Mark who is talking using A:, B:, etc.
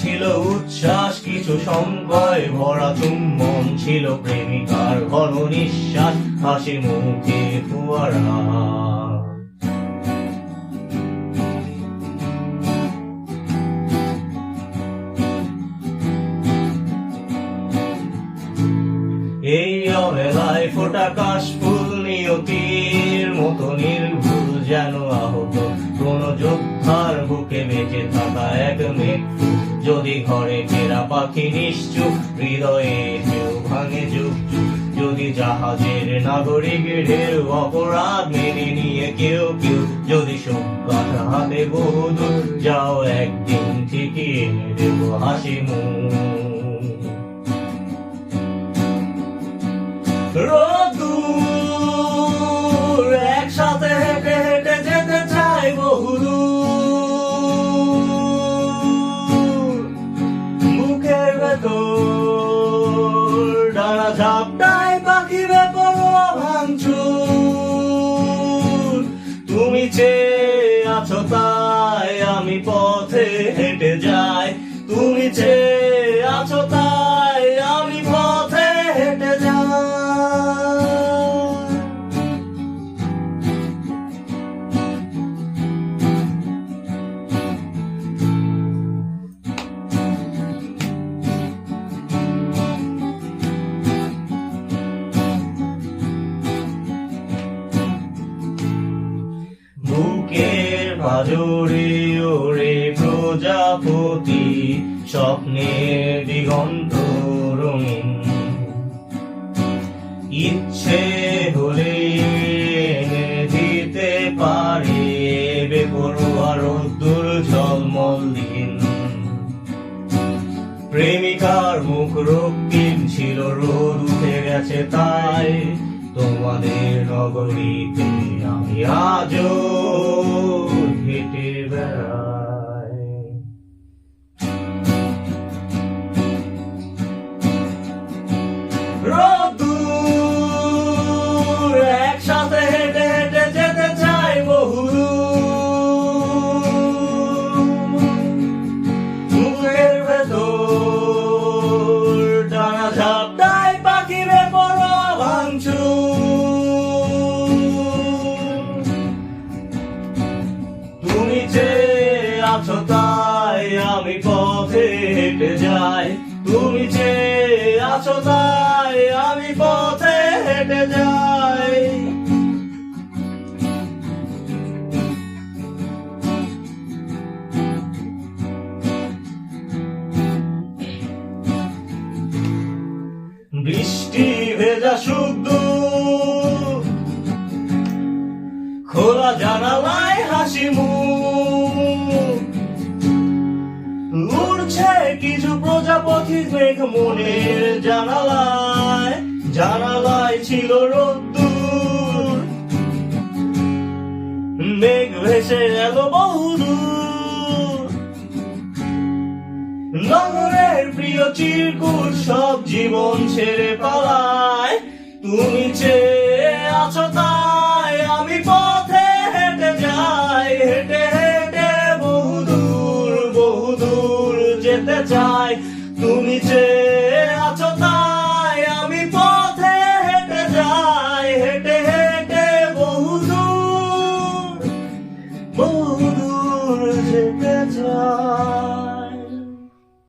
A: ছিল উচ্ছ্বাস, কিছু সংকয়, ভরা চুম্বন ছিল প্রেমিকার ঘন নিঃশ্বাস হাসি মুখে ফুয়ারা এই অবেলায় ফোটা কাশ ফুল নিয়তির মতো নির্ভুল যেন আহত। কোন যোদ্ধার বুকে বেঁচে থাকা এক মৃত্যু যদি ঘরে ফেরা পাখি নিশ্চুপ, হৃদয়ে ঢেউ ভাঙে যুগ যদি জাহাজের নাগরিক ঢেউ অপরাধ মেনে নিয়ে কেউ কেউ। যদি সভ্যতা হাতে বহুদূর যাও একদিন এনে দেবো হাসি মুখ। তুমি বুকের পাজরে ওরে প্রজাপতি স্বপ্নের দিগন্ত রঙিন। ইচ্ছে হলে দিতে পারে, বেপরোয়া রোদ্দুর ঝলমল দিন প্রেমিকার মুখ রক্তিম ছিল, রোদ উঠে গেছে তাই তোমাদের নগরীতে আমি আজও হেঁটে বেড়াই তাই আমি পথে হেঁটে যাই। তুমি যে আছো তাই আমি পথে হেঁটে যাই। বৃষ্টি ভেজা শুদ্ধ। খোলা জানালায় হাসি মুখ। প্রজাপতি মেঘ মনের জানালায় জানালায় ছিল রোদ্দুর। মেঘ ভেসে এলো বহুদূর। নগরের প্রিয় চিরকুট সব জীবন ছেড়ে পালায়। তুমি চেয়ে আছো তাই আমি পথে হেঁটে যাই, হেঁটে হেঁটে বহুদূর বহুদূর যেতে চাই। তুমি চেয়ে